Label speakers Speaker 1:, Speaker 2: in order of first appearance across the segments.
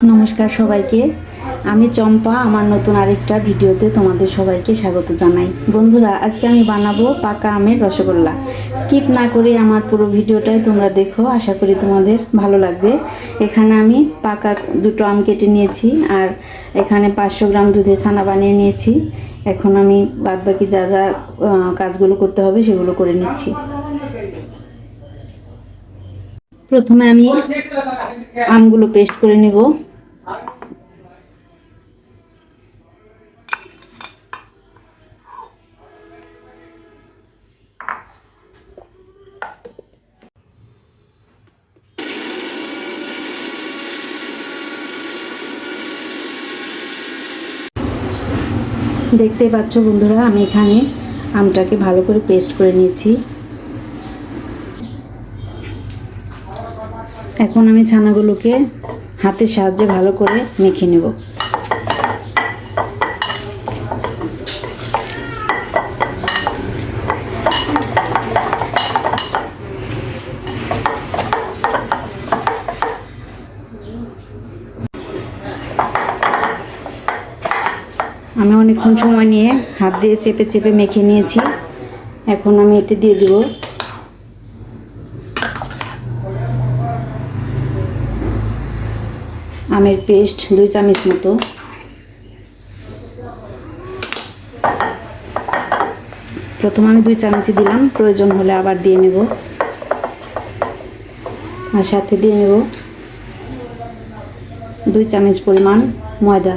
Speaker 1: নমস্কার সবাইকে। আমি চম্পা, আমার নতুন আরেকটা ভিডিওতে তোমাদের সবাইকে স্বাগত জানাই। বন্ধুরা, আজকে আমি বানাবো পাকা আমের রসগোল্লা। স্কিপ না করে আমার পুরো ভিডিওটাই তোমরা দেখো, আশা করি তোমাদের ভালো লাগবে। এখানে আমি পাকা দুটো আম কেটে নিয়েছি, আর এখানে পাঁচশো গ্রাম দুধের ছানা বানিয়ে নিয়েছি। এখন আমি বাদবাকি যা যা কাজগুলো করতে হবে সেগুলো করে নিচ্ছি। প্রথমে আমি আমগুলো পেস্ট করে নেব। দেখতে পাচ্ছ বন্ধুরা, আমি এখানে আমটাকে ভালো করে পেস্ট করে নিয়েছি এখন আমি ছানাগুলোকে হাতের সাহায্যে ভালো করে মেখে নেব। আমি অনেকক্ষণ সময় নিয়ে হাত দিয়ে চেপে চেপে মেখে নিয়েছি। এখন আমি এতে দিয়ে দেবো। আমের পেস্ট দুই চামচ মতো। প্রথমে আমি দুই চামচি দিলাম, প্রয়োজন হলে আবার দিয়ে নেব। আর সাথে দিয়ে নেব দুই চামচ পরিমাণ ময়দা।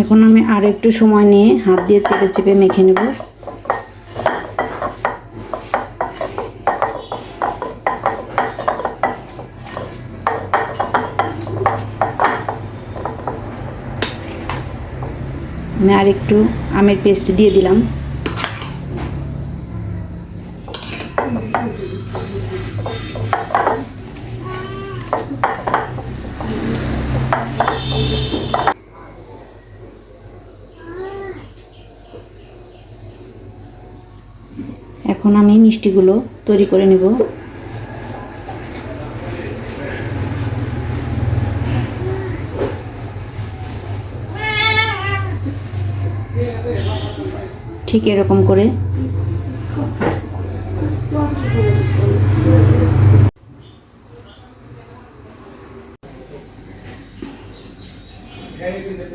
Speaker 1: এখন আমি আর একটু সময় নিয়ে হাত দিয়ে চেপে চেপে মেখে নেব। আমি আর একটু আমের পেস্ট দিয়ে দিলাম। এখন আমি মিষ্টিগুলো তৈরি করে নেব। ঠিক এরকম করে।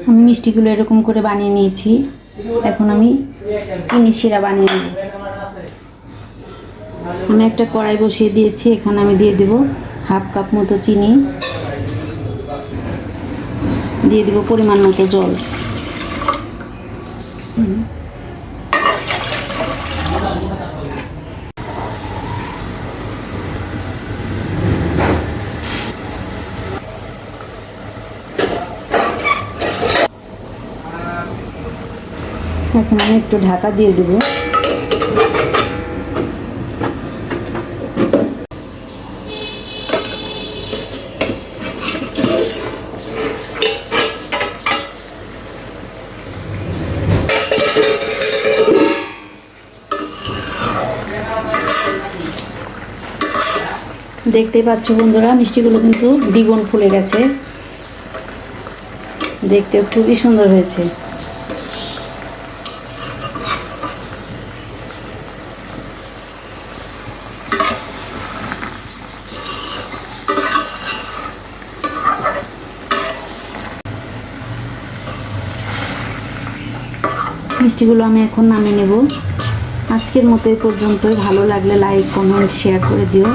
Speaker 1: আমি মিষ্টিগুলো এরকম করে বানিয়ে নিয়েছি। এখন আমি চিনি শিরা বানিয়ে নেব। আমি একটা কড়াই বসিয়ে দিয়েছি, এখানে আমি দিয়ে দেব হাফ কাপ মতো চিনি। দিয়ে দেব পরিমাণ মতো জল। এখন আমি একটু ঢাকা দিয়ে দেবো। দেখতেই পাচ্ছ বন্ধুরা, মিষ্টিগুলো কিন্তু দ্বিগুণ ফুলে গেছে। দেখতে খুবই সুন্দর হয়েছে। মিষ্টিগুলো আমি এখন নামিয়ে নেব। আজকের মতো এই পর্যন্তই। ভালো লাগলে লাইক কমেন্ট শেয়ার করে দিও।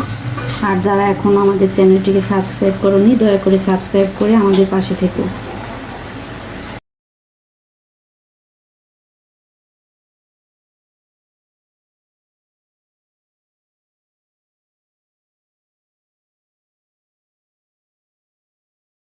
Speaker 1: আর যারা এখনও আমাদের চ্যানেলটিকে সাবস্ক্রাইব করনি, দয়া করে সাবস্ক্রাইব করে আমাদের পাশে থেকো।